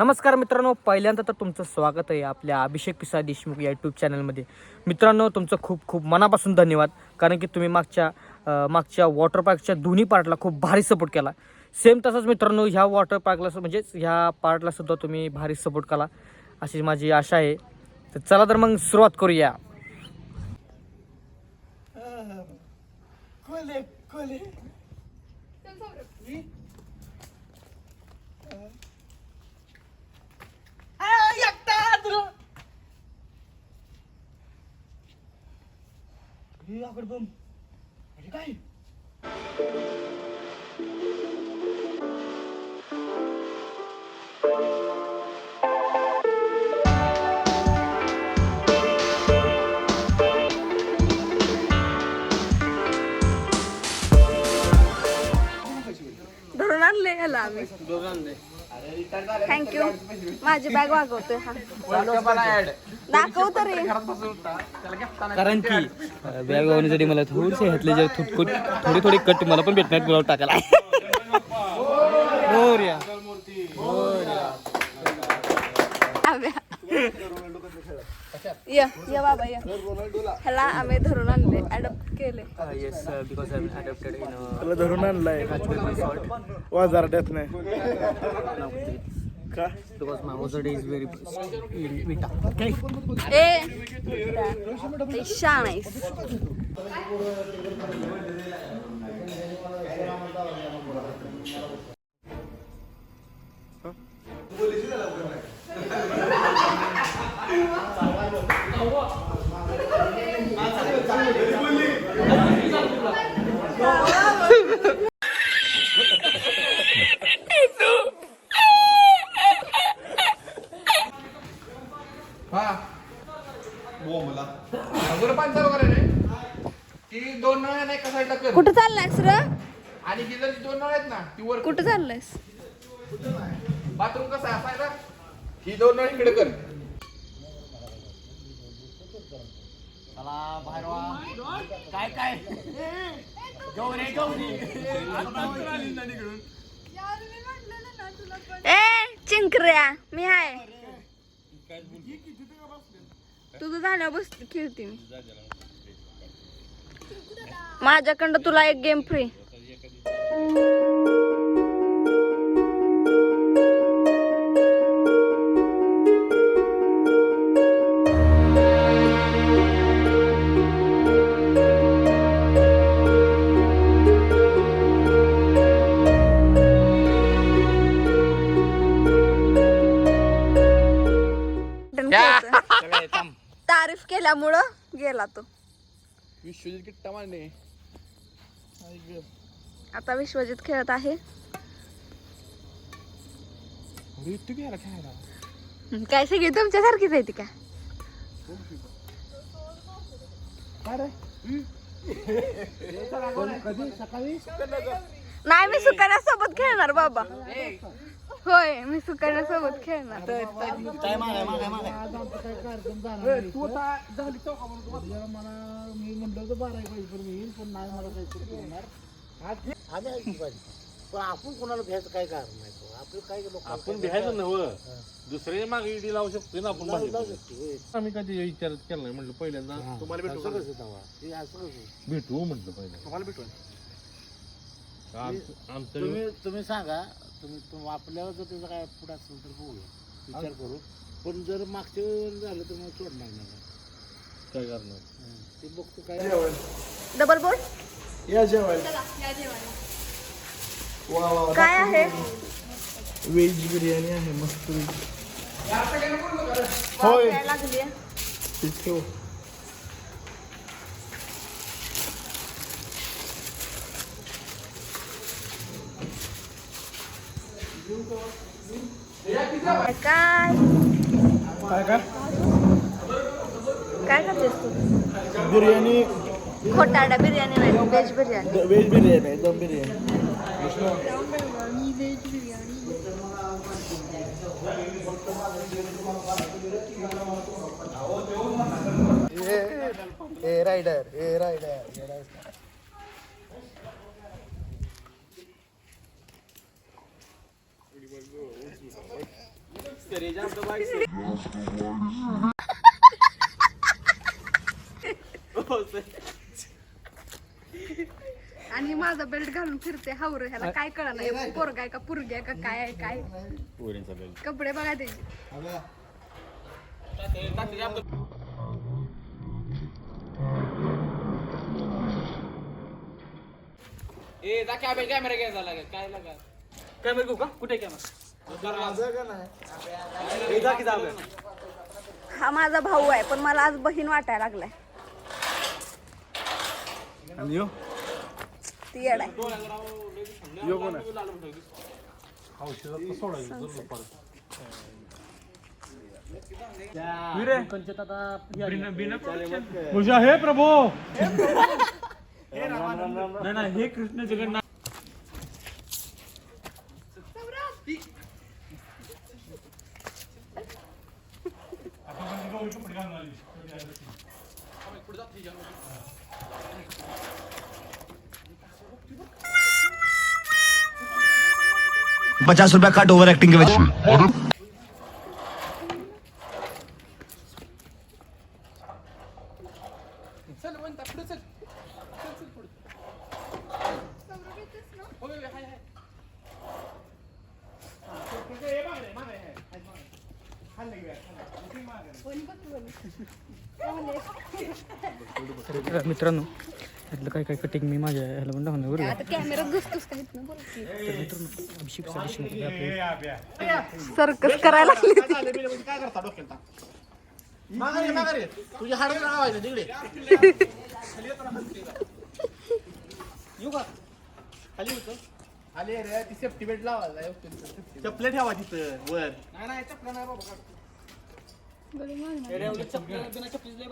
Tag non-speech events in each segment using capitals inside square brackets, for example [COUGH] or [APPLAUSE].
नमस्कार मित्रांनो पहिल्यांदा तर तुमचं स्वागत आहे आपल्या अभिषेक पिसा देशमुख या यूट्यूब चॅनलमध्ये मित्रांनो तुमचं खूप खूप मनापासून धन्यवाद कारण की तुम्ही मागच्या मागच्या वॉटर पार्कच्या दोन्ही पार्टला खूप भारी सपोर्ट केला. सेम तसंच मित्रांनो ह्या वॉटर पार्कला म्हणजेच ह्या पार्टला सुद्धा तुम्ही भारी सपोर्ट केला. अशी माझी आशा आहे. तर चला तर मग सुरुवात करूया. कोले कोले बम. अरे काय? धरून आणले याला आम्ही. थँक्यू माझी बॅग वागवतोय. हा. दाखव तरी कारण की बॅग वाहण्यासाठी मला थोडीशी ह्यातले जे थुटकुट थोडी थोडी कट मला पण भेटण्यात मला टाकायला. [LAUGHS] ये ये बाबा ये ह्याला आम्ही धरून आणले अडप्ट केले Uh, yes, uh, because I'm adopted in uh, त्याला धरून आणलाय. वाजारड्यात नाही का because my mother is very very vita. Okay. ए ते शान आहेस कुठं चाललायस र? आणि ती जर दोन नळ आहेत ना ती वर कुठं चाललायस? बाथरूम कसा आहे? असायला ही दोन नळ इकडे कर. काय काय? ए चिंकऱ्या मी आहे तुझं झालं बस खेळते मी. माझ्याकडं तुला एक गेम फ्री केल्यामुळं गेला तो. विश्वजित किट्टा मांडणे आता विश्वजित खेळत आहे. हं, काय सगळी तुमच्यासारखीच आहे ती का? नाही मी सुकन्यासोबत खेळणार बाबा. होय मी सुकन्यासोबत खेळणार. तू आता झाली चौका म्हणून मला मी म्हणलं होतं बारा एक वाजेपर्यंत येईल पण नाही मला काही आम्ही ऐकली पाहिजे पण आपण कोणाला भ्यायचं काय कारण नाही. आपलं काय आपण भ्यायचं नव्ह. दुसऱ्या मागे ईडी लावू शकतो ना आपण. आम्ही कधी विचार केला नाही म्हटलं पहिल्यांदा तुम्हाला भेटू कसं? भेटू म्हटलं पहिल्यांदा. तुम्हाला भेटू आमचं- तुम्ही सांगा तुम्ही तुम- आपल्याला जर त्याचं काय पुढे असेल तर बघूया. विचार करू. पण जर मागच्या झालं तर मग सोडणार नाही काय करणार? हं. ते बघतो काय डबल बोल या जेवायला वा वा वा. काय आहे? व्हेज बिर्याणी आहे मस्त होय. लागली ते ठेव. काय? काय काय? काय करतेस तू? बिर्याणी. खोटाडा बिर्याणी नाही व्हेज बिर्याणी. व्हेज बिर्याणी आहे दम बिर्याणी. ए रायडर ए रायडर [LAUGHS] आणि माझा बेल्ट घालून फिरते हावर ह्याला काय कळलं नाही. पोरगाय का पुरगी आहे का काय आहे काय? कपडे बघा त्याचे. कॅमेरा घेऊ का? कुठे कॅमेरा हा माझा भाऊ आहे पण मला आज बहीण वाटायला लागलाय. ती येड आहे. हे प्रभू. [LAUGHS] नाही नाही हे कृष्ण जगन्नाथ पचास रुपया कट ओवर एक्टिंग के वजह तर मित्रांनो यातलं काय काय कटिंग मी माझ्या ह्याला पण दाखवणार बरोबर आता कॅमेरात घुसतोस का इथनं? बोल की. तर मित्रांनो अभिषेक देशमुख आपले. सर्कस करायला लागली काय करता डोक्याला माघारी माघारी तुझ्या हाडं लावायचं तिकडे. आले रे ती सेफ्टी बेल्ट लावायला चपले ठेवा तिथं वर.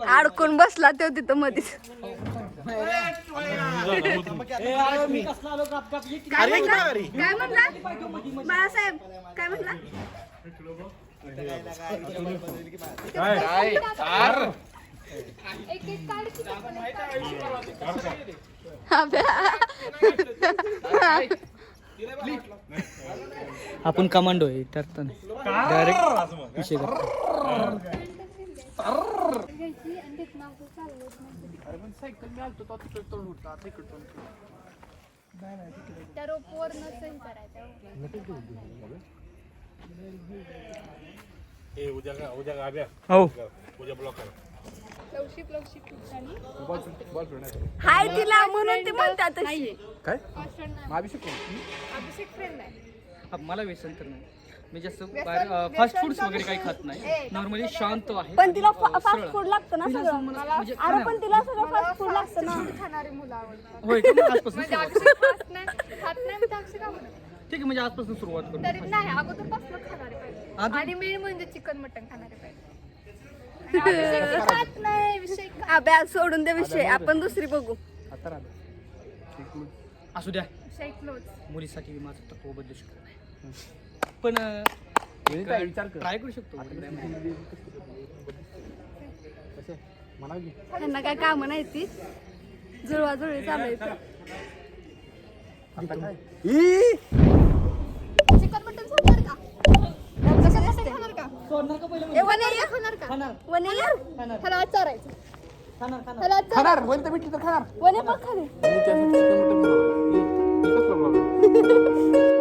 अडकून बसला तो तिथं काय म्हणला? काय म्हणला? बाळासाहेब काय म्हणला? आपण कमांडो आहे तर डायरेक्ट विषय करतो. नसेल करायचं हो. हाय तिला म्हणून ती म्हणतात तशी. अभिषेक फ्रेंड आहे अब मला व्यसन तर नाही. मी जास्त बाहेर फास्ट फूड्स वगैरे काही खात नाही. नॉर्मली शांत आहे पण तिला फास्ट फूड लागतं ना सगळं. अरे पण तिला सगळं फास्ट फूड लागतं ना. खाणारी मुलं आवडतात. होय का? मग आजपासून म्हणजे सुरुवात. खात नाही खात म्हणजे ठीक आहे म्हणजे आजपासून सुरुवात करू. तरी नाही अगोदरपासून खाणारे पाहिजे. आधी- आणि मेन म्हणजे चिकन मटन खाणारे पाहिजे. आणि अभिषेक खात नाही विषय अभ्यास सोडून दे विषय. आपण दुसरी बघू. असू द्या. विषय क्लोज मुलीसाठी माझं तत्व बदलू शकतो नाही. पण ट्राय करू शकतो. त्यांना काय कामं नाही ती. जुळवाजुळवी चालू आहे. चिकन मटन सोडणार का? कसं कसं खाणार का? ए, वने. खाणार. का वने ये. ह्याला आज चारायचं ह्याला आज खाणार. वर तर भेटली तर खाणार. वने [LAUGHS]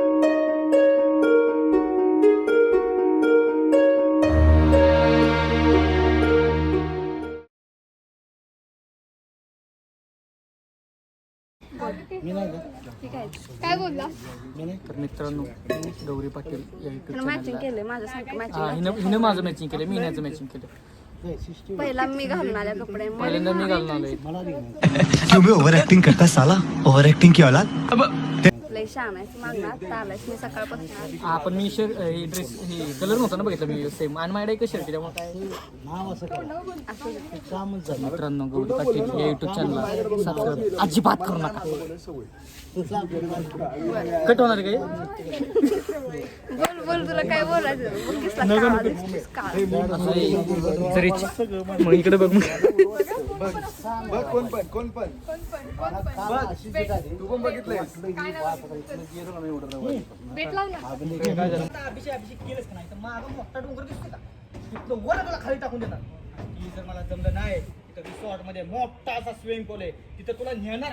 बघ खाली काय बोलला? तर मित्रांनो गौरी पाटील या युट्यूब मॅचिंग केलंय माझ्या सारखं मॅचिंग हिनं हिनं माझं मॅचिंग केलं मी हिण्याचं मॅचिंग केलं पहिला मी घालून आल्या कपडे. पहिल्यांदा मी घालून आलोय. क्यों भी ओवर एक्टिंग करता है साला? ओवर एक्टिंग की औलाद लय छान आहे मागणार आलायस मी सकाळपासून. हा पण मी शर्ट हे ड्रेस हे कलर नव्हता ना बघितलं मी सेम आणि माझ्याकडे एक शर्ट त्यामुळे. काय मित्रांनो गौरी पाटील या युट्यूब चॅनलला सबस्क्राईब अजिबात करू नका. कट होणार बोल बोल तुला काय बोलायचं मग इकडे बघ मग बघ कोण पण कोण पण तू पण बघितलंय भेट लाव ना अभिषेक अभिषेक केलंच नाही तर मागं मोठा डोंगर दिसतो का तिथलं वर तुला खाली टाकून देणार की जर मला जमलं नाही तिथं रिसॉर्टमध्ये मोठा असा स्विमिंग पूल आहे तिथं तुला नेणार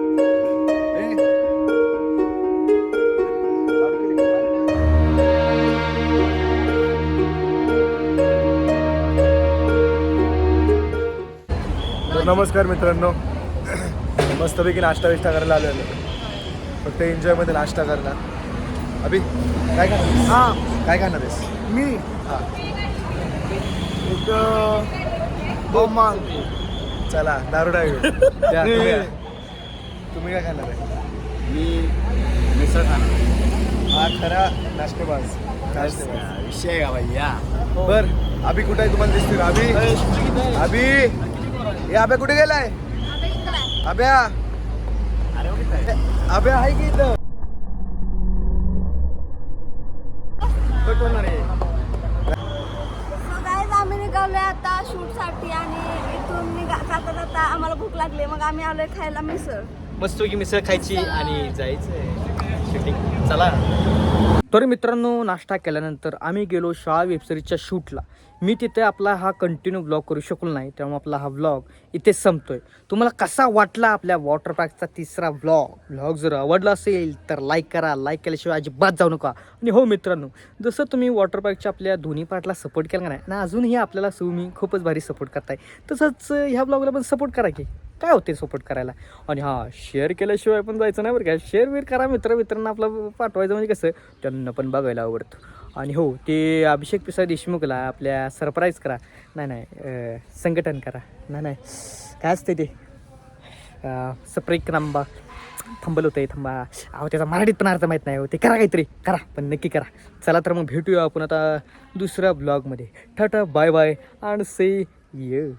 नमस्कार मित्रांनो. मस्तपैकी नाश्ता विष्टा करायला आलेलो फक्त एन्जॉयमध्ये नाश्ता करणार. अभि काय खाणार? हां. काय खाणार आहेस? मी? हां. एक चला दारू डावी [LAUGHS] द्या, तुम्ही या. तुम्ही काय खाणार आहे? मी मिसळ खाणार हा खरा नाश्तेबाज. नाश्तेबाज. विषय का भैया बर अभि कुठे आहे तुम्हाला दिसतोय? का अभि अभि? हे अभ्या कुठे गेलाय? अभ्या अभ्या आहे की इथं? आम्ही निघालोय आता शूटसाठी आणि इथून निघा जाता जाता आम्हाला भूक लागली. मग आम्ही आलोय खायला मिसळ. मस्त की मिसळ खायची आणि जायचं शूटिंग चला. तर मित्रांनो नाश्ता केल्यानंतर आम्ही गेलो शाळा वेबसिरीजच्या शूटला मी तिथे आपला हा कंटिन्यू ब्लॉग करू शकलो नाही त्यामुळे आपला हा ब्लॉग इथे संपतोय. तुम्हाला कसा वाटला आपल्या वॉटर पार्कचा तिसरा ब्लॉग ब्लॉग जर आवडला असेल तर लाईक करा लाईक केल्याशिवाय अजिबात जाऊ नका. आणि हो मित्रांनो जसं तुम्ही वॉटर पार्कच्या आपल्या दोन्ही पार्टला सपोर्ट केला का नाही ना अजूनही आपल्याला तुम्ही खूपच भारी सपोर्ट करताय. तसंच ह्या ब्लॉगला पण सपोर्ट करा की. काय होते सपोर्ट करायला? आणि हां शेअर केल्याशिवाय पण जायचं नाही बरं का. शेअर वेअर करा मित्र मित्रांना आपलं पाठवायचं म्हणजे कसं त्यांना पण बघायला आवडतं. आणि हो ते अभिषेक पिसा देशमुखला आपल्या सरप्राईज करा. नाही नाही संघटन करा. नाही नाही काय असते ते? सप्रेक नांबा थांबल होतं थांबा. अहो त्याचा मराठीत पण अर्थ माहीत नाही हो. ते करा काहीतरी करा पण नक्की करा. चला तर मग भेटूया आपण आता दुसऱ्या ब्लॉगमध्ये टाटा बाय बाय आणि से ये